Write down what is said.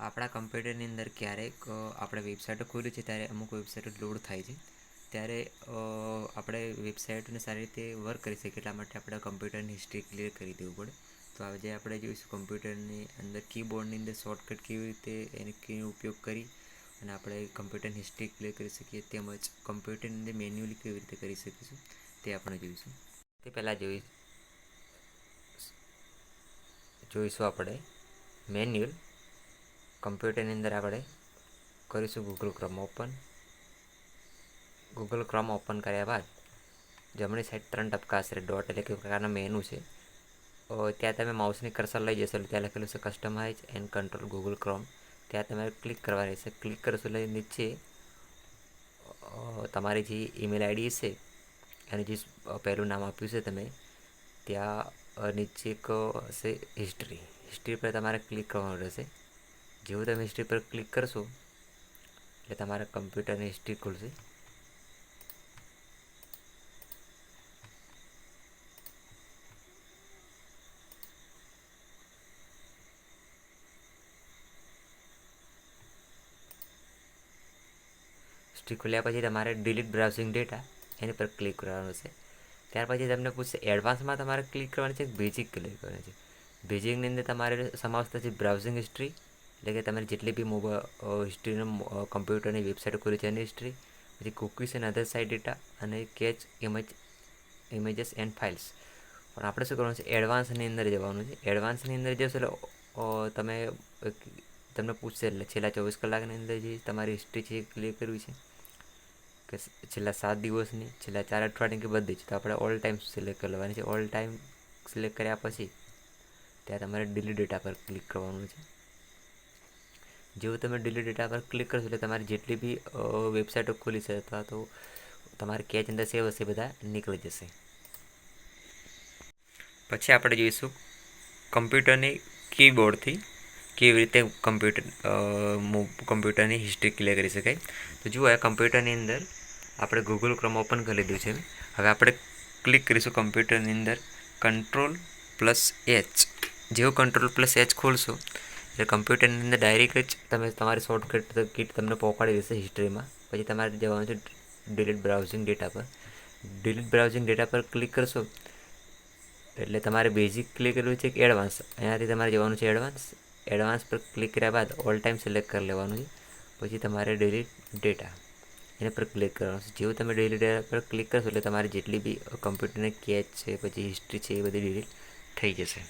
આપણા કમ્પ્યુટરની અંદર ક્યારેક આપણે વેબસાઇટો ખોલી છે ત્યારે અમુક વેબસાઇટો લોડ થાય છે. ત્યારે આપણે વેબસાઇટને સારી રીતે વર્ક કરી શકીએ એટલા માટે આપણે કમ્પ્યુટરની હિસ્ટ્રી ક્લિયર કરી દેવું પડે. તો આજે આપણે જોઈશું કમ્પ્યુટરની અંદર કીબોર્ડની અંદર શોર્ટકટ કેવી રીતે એને કીનો ઉપયોગ કરી અને આપણે કમ્પ્યુટરની હિસ્ટ્રી ક્લિયર કરી શકીએ, તેમજ કમ્પ્યુટરની અંદર મેન્યુઅલી કેવી રીતે કરી શકીશું તે આપણે જોઈશું. તે પહેલાં જોઈ, જોઈશું આપણે મેન્યુઅલ કમ્પ્યુટરની અંદર આપણે કરીશું Google Chrome open Google Chrome open કર્યા બાદ જમણી સાઈડ ત્રણ ટપકા હશે. ડોટ એટલે કે પ્રકારના મેનુ છે. ત્યાં તમે માઉસની કર્સર લઈ જશો ત્યાં લખેલું છે customize and control Google Chrome ત્યાં તમારે ક્લિક કરવાની રહેશે. ક્લિક કરશો એટલે નીચે તમારી જે ઈમેલ આઈડી છે અને જે પહેલું નામ આપ્યું છે તમે, ત્યાં નીચે એક હશે હિસ્ટ્રી હિસ્ટ્રી પર તમારે ક્લિક કરવાનું રહેશે. જેવું તમે હિસ્ટ્રી પર ક્લિક કરશો, એટલે તમારા કમ્પ્યુટરની હિસ્ટ્રી ખુલશે. હિસ્ટ્રી ખોલ્યા પછી તમારે ડિલીટ બ્રાઉઝિંગ ડેટા એની પર ક્લિક કરવાનું છે. ત્યાર પછી તમને પૂછશે એડવાન્સમાં તમારે ક્લિક કરવાની છે બેઝિક ક્લિક કરવાની છે? બેઝિકની અંદર તમારે સમાવેશ છે બ્રાઉઝિંગ હિસ્ટ્રી એટલે કે તમારી જેટલી બી મોબાઈલ હિસ્ટ્રીનો કમ્પ્યુટરની વેબસાઇટ ખોલી છે એની હિસ્ટ્રી પછી cookies and other site data અને cache image images and files પણ આપણે શું કરવાનું છે? એડવાન્સની અંદર જવાનું છે. એડવાન્સની અંદર જશો એટલે તમે તમને પૂછશે એટલે છેલ્લા ચોવીસ કલાકની અંદર જે તમારી હિસ્ટ્રી છે ક્લિયર કરવી છે. કે છેલ્લા સાત દિવસની, છેલ્લા ચાર અઠવાડિયાની કે બધી જ. તો આપણે ઓલ ટાઈમ સિલેક્ટ કરવાની છે. ઓલ ટાઈમ સિલેક્ટ કર્યા પછી, ત્યાં તમારે ડિલીટ ડેટા પર ક્લિક કરવાનું છે. જેવું તમે ડિલીટ ડેટા પર ક્લિક કરશો એટલે તમારી જેટલી બી વેબસાઇટો ખુલી છે અથવા તો તમારે કેચ અંદર સેવ હશે બધા નીકળી જશે. પછી આપણે જોઈશું કમ્પ્યુટરની કીબોર્ડથી કેવી રીતે કમ્પ્યુટર કમ્પ્યુટરની હિસ્ટ્રી ક્લિયર કરી શકાય. તો જુઓ કમ્પ્યુટરની અંદર આપણે ગૂગલ ક્રોમ ઓપન કરી લીધું છે. હવે આપણે ક્લિક કરીશું કમ્પ્યુટરની અંદર કંટ્રોલ પ્લસ એચ જેવું કંટ્રોલ પ્લસ એચ ખોલશો એટલે કમ્પ્યુટરની અંદર ડાયરેક્ટ જ તમે તમારી શોર્ટકટ કીટ તમને પહોંચાડી દેશે હિસ્ટ્રીમાં પછી તમારે જવાનું છે ડિલીટ બ્રાઉઝિંગ ડેટા પર. ડિલીટ બ્રાઉઝિંગ ડેટા પર ક્લિક કરશો, એટલે તમારે બેઝિક ક્લિક કરવું છે કે એડવાન્સ અહીંયાથી તમારે જવાનું છે એડવાન્સ એડવાન્સ પર ક્લિક કર્યા બાદ ઓલ ટાઈમ સિલેક્ટ કરી લેવાનું છે. પછી તમારે ડિલીટ ડેટા એના પર ક્લિક કરવાનું છે. જેવું તમે ડિલીટ ડેટા પર ક્લિક કરશો એટલે તમારી જેટલી બી કમ્પ્યુટરની કેચ છે, પછી હિસ્ટ્રી છે એ બધી ડિલીટ થઈ જશે.